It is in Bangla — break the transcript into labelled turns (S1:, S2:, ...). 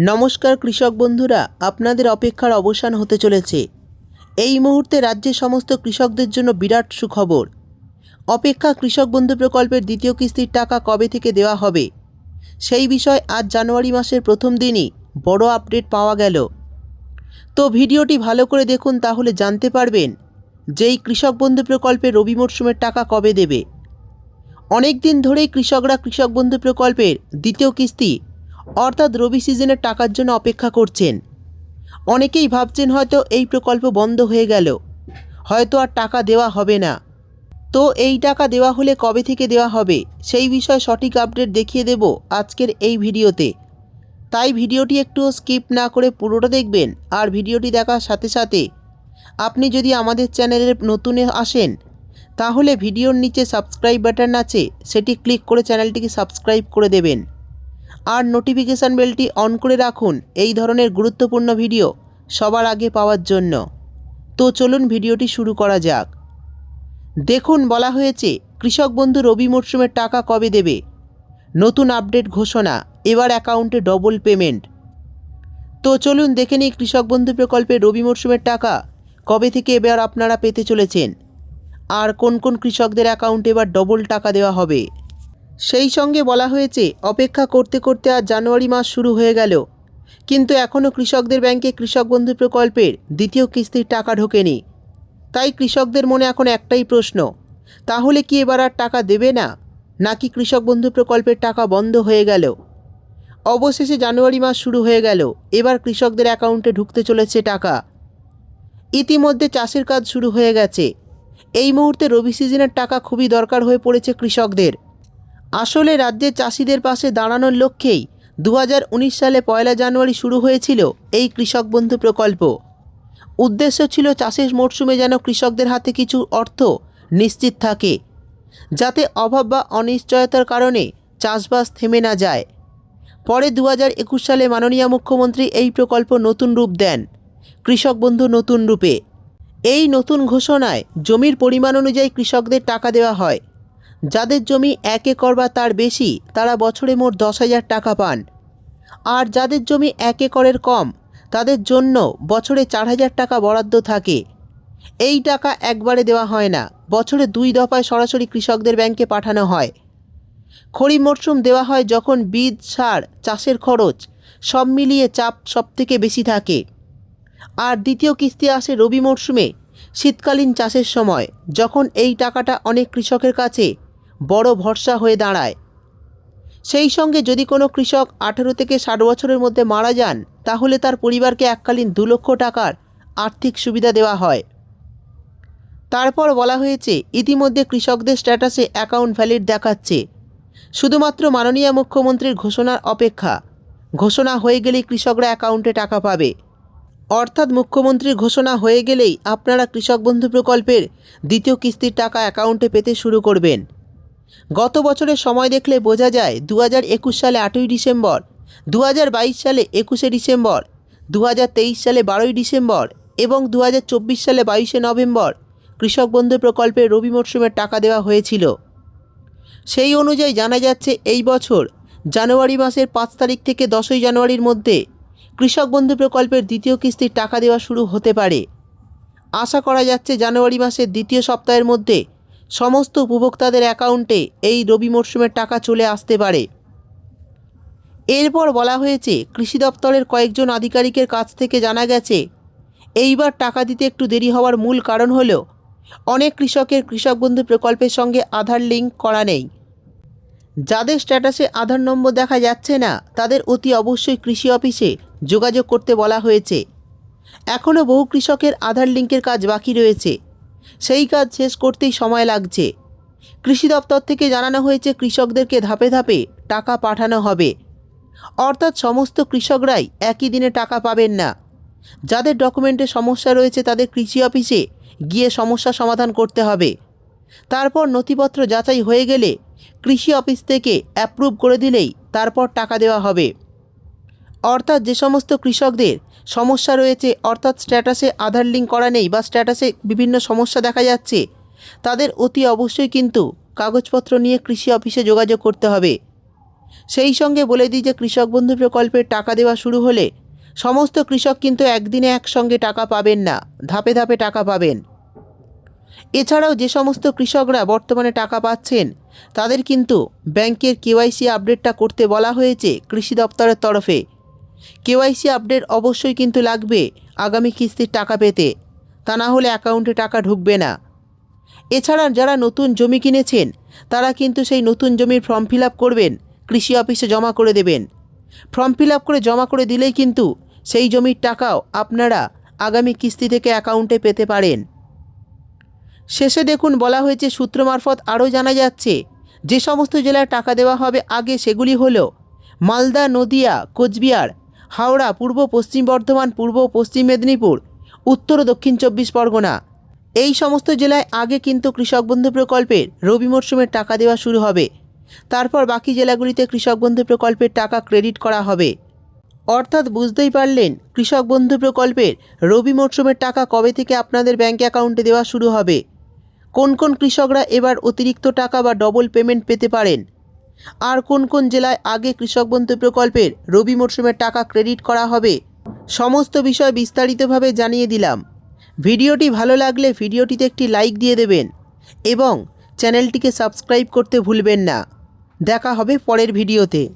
S1: নমস্কার কৃষক বন্ধুরা, আপনাদের অপেক্ষার অবসান হতে চলেছে। এই মুহূর্তে রাজ্যের সমস্ত কৃষকদের জন্য বিরাট সুখবর। অপেক্ষা কৃষক বন্ধু প্রকল্পের দ্বিতীয় কিস্তির টাকা কবে থেকে দেওয়া হবে? সেই বিষয় আজ জানুয়ারি মাসের প্রথম দিনই বড় আপডেট পাওয়া গেল। তো ভিডিওটি ভালো করে দেখুন, তাহলে জানতে পারবেন যে এই কৃষক বন্ধু প্রকল্পের রবি মরশুমের টাকা কবে দেবে। অনেক দিন ধরেই কৃষকরা কৃষক বন্ধু প্রকল্পের দ্বিতীয় কিস্তি অর্থাৎ রবি সিজনের টাকার জন্য অপেক্ষা করছেন। অনেকেই ভাবছেন হয়তো এই প্রকল্প বন্ধ হয়ে গেল। হয়তো আর টাকা দেওয়া হবে না। তো এই টাকা দেওয়া হলে কবে থেকে দেওয়া হবে, সেই বিষয়ে সঠিক আপডেট দেখিয়ে দেব আজকের এই ভিডিওতে। তাই ভিডিওটি একটু স্কিপ না করে পুরোটা দেখবেন আর ভিডিওটি দেখার সাথে সাথে আপনি যদি আমাদের চ্যানেলের নতুনে আসেন, তাহলে ভিডিওর নিচে সাবস্ক্রাইব বাটন আছে, সেটি ক্লিক করে চ্যানেলটিকে সাবস্ক্রাইব করে দেবেন। আর নোটিফিকেশান বেলটি অন করে রাখুন। এই ধরনের গুরুত্বপূর্ণ ভিডিও সবার আগে পাওয়ার জন্য। তো চলুন ভিডিওটি শুরু করা যাক। দেখুন, বলা হয়েছে, কৃষক বন্ধু রবি মরশুমের টাকা কবে দেবে? নতুন আপডেট ঘোষণা, এবার অ্যাকাউন্টে ডবল পেমেন্ট তো চলুন দেখে নিই কৃষক বন্ধু প্রকল্পে রবি মরশুমের টাকা কবে থেকে এবার আপনারা পেতে চলেছেন। আর কোন কোন কৃষকদের অ্যাকাউন্টে এবার ডবল টাকা দেওয়া হবে? সেই সঙ্গে বলা হয়েছে, অপেক্ষা করতে করতে আজ জানুয়ারি মাস শুরু হয়ে গেল। কিন্তু এখনও কৃষকদের ব্যাংকে কৃষক বন্ধু প্রকল্পের দ্বিতীয় কিস্তির টাকা ঢোকেনি। তাই কৃষকদের মনে এখন একটাই প্রশ্ন, তাহলে কি এবার আর টাকা দেবে না? নাকি কৃষক বন্ধু প্রকল্পের টাকা বন্ধ হয়ে গেল? অবশেষে জানুয়ারি মাস শুরু হয়ে গেল, এবার কৃষকদের অ্যাকাউন্টে ঢুকতে চলেছে টাকা। ইতিমধ্যে চাষের কাজ শুরু হয়ে গেছে। এই মুহূর্তে রবি সিজনের টাকা খুবই দরকার হয়ে পড়েছে কৃষকদের। আসলে রাজ্যের চাষিদের পাশে দাঁড়ানোর লক্ষ্যেই দু হাজার উনিশ সালে পয়লা জানুয়ারি শুরু হয়েছিল এই কৃষক বন্ধু প্রকল্প। উদ্দেশ্য ছিল চাষের মরশুমে যেন কৃষকদের হাতে কিছু অর্থ নিশ্চিত থাকে, যাতে অভাব বা অনিশ্চয়তার কারণে চাষবাস থেমে না যায়। পরে দু একুশ সালে মাননীয় মুখ্যমন্ত্রী এই প্রকল্প নতুন রূপ দেন, কৃষক বন্ধু নতুন রূপে। এই নতুন ঘোষণায় জমির পরিমাণ অনুযায়ী কৃষকদের টাকা দেওয়া হয়। যাদের জমি এক একর বা তার বেশি, তারা বছরে মোট দশ হাজার টাকা পান। আর যাদের জমি এক একরের কম, তাদের জন্য বছরে চার হাজার টাকা বরাদ্দ থাকে। এই টাকা একবারে দেওয়া হয় না, বছরে দুই দফায় সরাসরি কৃষকদের ব্যাংকে পাঠানো হয়। খরিফ মরশুম দেওয়া হয় যখন বীজ, সার, চাষের খরচ সব মিলিয়ে চাপ সবথেকে বেশি থাকে। আর দ্বিতীয় কিস্তি আসে রবি মরশুমে, শীতকালীন চাষের সময়, যখন এই টাকাটা অনেক কৃষকের কাছে বড় ভরসা হয়ে দাঁড়ায়। সেই সঙ্গে যদি কোনো কৃষক আঠেরো থেকে ষাট বছরের মধ্যে মারা যান, তাহলে তার পরিবারকে এককালীন দু লক্ষ টাকার আর্থিক সুবিধা দেওয়া হয়। তারপর বলা হয়েছে, ইতিমধ্যে কৃষকদের স্ট্যাটাসে অ্যাকাউন্ট ভ্যালিড দেখাচ্ছে। শুধুমাত্র মাননীয় মুখ্যমন্ত্রীর ঘোষণার অপেক্ষা। ঘোষণা হয়ে গেলেই কৃষকরা অ্যাকাউন্টে টাকা পাবে। অর্থাৎ মুখ্যমন্ত্রীর ঘোষণা হয়ে গেলেই আপনারা কৃষক বন্ধু প্রকল্পের দ্বিতীয় কিস্তির টাকা অ্যাকাউন্টে পেতে শুরু করবেন। গত বছরের সময় দেখলে বোঝা যায় দু হাজার একুশ সালে আটই ডিসেম্বর দু হাজার বাইশ সালে একুশে ডিসেম্বর দু হাজার তেইশ সালে বারোই ডিসেম্বর এবং দু হাজার চব্বিশ সালে বাইশে নভেম্বর কৃষক বন্ধু প্রকল্পে রবি মরশুমের টাকা দেওয়া হয়েছিল। সেই অনুযায়ী জানা যাচ্ছে এই বছর জানুয়ারি মাসের পাঁচ তারিখ থেকে দশই জানুয়ারির মধ্যে কৃষক বন্ধু প্রকল্পের দ্বিতীয় কিস্তির টাকা দেওয়া শুরু হতে পারে। আশা করা যাচ্ছে জানুয়ারি মাসের দ্বিতীয় সপ্তাহের মধ্যে সমস্ত উপভোক্তাদের অ্যাকাউন্টে এই রবি মরশুমের টাকা চলে আসতে পারে। এরপর বলা হয়েছে, কৃষি দপ্তরের কয়েকজন আধিকারিকের কাছ থেকে জানা গেছে, এইবার টাকা দিতে একটু দেরি হওয়ার মূল কারণ হল, অনেক কৃষকের কৃষক বন্ধু প্রকল্পের সঙ্গে আধার লিঙ্ক করা নেই। যাদের স্ট্যাটাসে আধার নম্বর দেখা যাচ্ছে না, তাদের অতি অবশ্যই কৃষি অফিসে যোগাযোগ করতে বলা হয়েছে। এখনও বহু কৃষকের আধার লিঙ্কের কাজ বাকি রয়েছে। সেই কাজ শেষ করতেই সময় লাগছে। কৃষি দপ্তর থেকে জানানো হয়েছে, কৃষকদেরকে ধাপে ধাপে টাকা পাঠানো হবে। অর্থাৎ সমস্ত কৃষকরাই একই দিনে টাকা পাবেন না। যাদের ডকুমেন্টে সমস্যা রয়েছে, তাদের কৃষি অফিসে গিয়ে সমস্যা সমাধান করতে হবে। তারপর নথিপত্র যাচাই হয়ে গেলে কৃষি অফিস থেকে অ্যাপ্রুভ করে দিলেই তারপর টাকা দেওয়া হবে। অর্থাৎ যে সমস্ত কৃষকদের সমস্যা রয়েছে, অর্থাৎ স্ট্যাটাসে আধার লিঙ্ক করা নেই বা স্ট্যাটাসে বিভিন্ন সমস্যা দেখা যাচ্ছে, তাদের অতি অবশ্যই কিন্তু কাগজপত্র নিয়ে কৃষি অফিসে যোগাযোগ করতে হবে। সেই সঙ্গে বলে দিই যে কৃষক বন্ধু প্রকল্পের টাকা দেওয়া শুরু হলে সমস্ত কৃষক কিন্তু একদিনে একসঙ্গে টাকা পাবেন না, ধাপে ধাপে টাকা পাবেন। এছাড়াও যে সমস্ত কৃষকরা বর্তমানে টাকা পাচ্ছেন, তাদের কিন্তু ব্যাংকের কেওয়াইসি আপডেটটা করতে বলা হয়েছে কৃষি দপ্তরের তরফে। কেওয়াইসি আপডেট অবশ্যই কিন্তু লাগবে আগামী কিস্তির টাকা পেতে। তা না হলে অ্যাকাউন্টে টাকা ঢুকবে না। এছাড়া যারা নতুন জমি কিনেছেন, তারা কিন্তু সেই নতুন জমির ফর্ম ফিল করবেন, কৃষি অফিসে জমা করে দেবেন। ফর্ম ফিল করে জমা করে দিলেই কিন্তু সেই জমির টাকাও আপনারা আগামী কিস্তি থেকে অ্যাকাউন্টে পেতে পারেন। শেষে দেখুন, বলা হয়েছে সূত্র মারফত আরও জানা যাচ্ছে, যে সমস্ত জেলায় টাকা দেওয়া হবে আগে সেগুলি হলো মালদা, নদিয়া, কোচবিহার হাওড়া, পূর্ব, পশ্চিম বর্ধমান, পূর্ব পশ্চিম মেদিনীপুর, উত্তর ও দক্ষিণ চব্বিশ পরগনা। এই সমস্ত জেলায় আগে কিন্তু কৃষক বন্ধু প্রকল্পের রবি মরশুমের টাকা দেওয়া শুরু হবে। তারপর বাকি জেলাগুলিতে কৃষক বন্ধু প্রকল্পের টাকা ক্রেডিট করা হবে। অর্থাৎ বুঝতেই পারলেন, কৃষক বন্ধু প্রকল্পের রবি মরশুমের টাকা কবে থেকে আপনাদের ব্যাঙ্ক অ্যাকাউন্টে দেওয়া শুরু হবে। কোন কোন কৃষকরা এবার অতিরিক্ত টাকা বা ডবল পেমেন্ট পেতে পারেন? আর কোন কোন জেলায় আগে কৃষক বন্ধু প্রকল্পের রবি মরশুমের টাকা ক্রেডিট করা হবে? সমস্ত বিষয় বিস্তারিতভাবে জানিয়ে দিলাম। ভিডিওটি ভালো লাগলে ভিডিওটিতে একটি লাইক দিয়ে দেবেন এবং চ্যানেলটিকে সাবস্ক্রাইব করতে ভুলবেন না। দেখা হবে পরের ভিডিওতে।